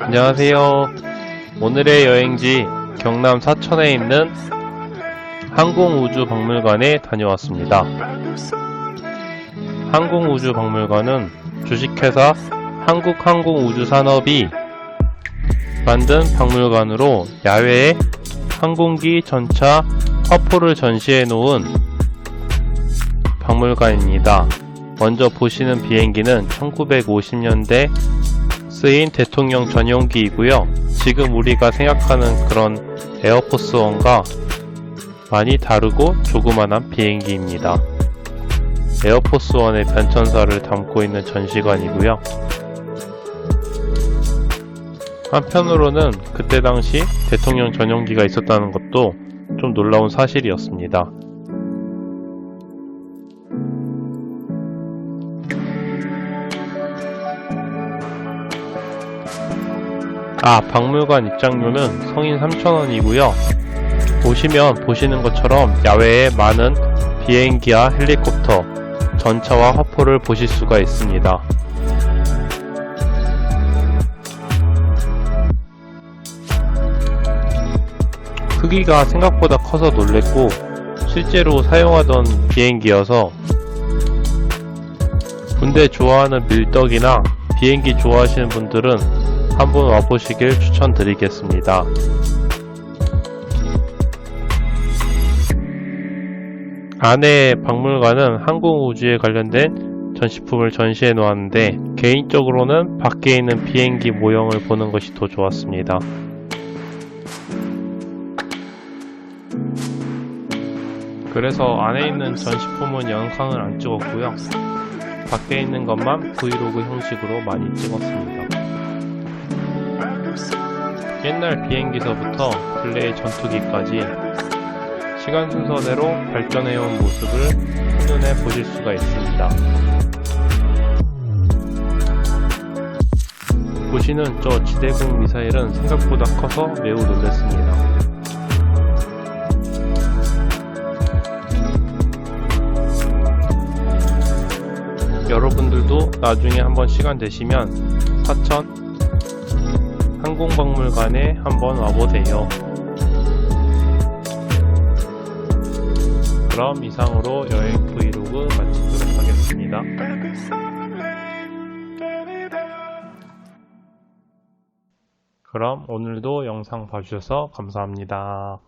안녕하세요. 오늘의 여행지 경남 사천에 있는 항공우주박물관에 다녀왔습니다. 항공우주박물관은 주식회사 한국항공우주산업이 만든 박물관으로 야외에 항공기 전차 화포를 전시해 놓은 박물관입니다. 먼저 보시는 비행기는 1950년대 쓰인 대통령 전용기이고요. 지금 우리가 생각하는 그런 에어포스원과 많이 다르고 조그만한 비행기입니다. 에어포스원의 변천사를 담고 있는 전시관이고요. 한편으로는 그때 당시 대통령 전용기가 있었다는 것도 좀 놀라운 사실이었습니다. 아, 박물관 입장료는 성인 3,000원이고요. 보시면 보시는 것처럼 야외에 많은 비행기와 헬리콥터, 전차와 화포를 보실 수가 있습니다. 크기가 생각보다 커서 놀랬고 실제로 사용하던 비행기여서 군대 좋아하는 밀떡이나 비행기 좋아하시는 분들은 한번 와보시길 추천드리겠습니다. 안에 박물관은 항공우주에 관련된 전시품을 전시해 놓았는데 개인적으로는 밖에 있는 비행기 모형을 보는 것이 더 좋았습니다. 그래서 안에 있는 전시품은 영상을 안 찍었고요. 밖에 있는 것만 브이로그 형식으로 많이 찍었습니다. 옛날 비행기서부터 근래의 전투기까지 시간 순서대로 발전해온 모습을 한눈에 보실 수가 있습니다. 보시는 저 지대공 미사일은 생각보다 커서 매우 놀랐습니다. 여러분들도 나중에 한번 시간 되시면 사천 항공박물관에 한번 와보세요. 그럼 이상으로 여행 브이로그 마치도록 하겠습니다. 그럼 오늘도 영상 봐주셔서 감사합니다.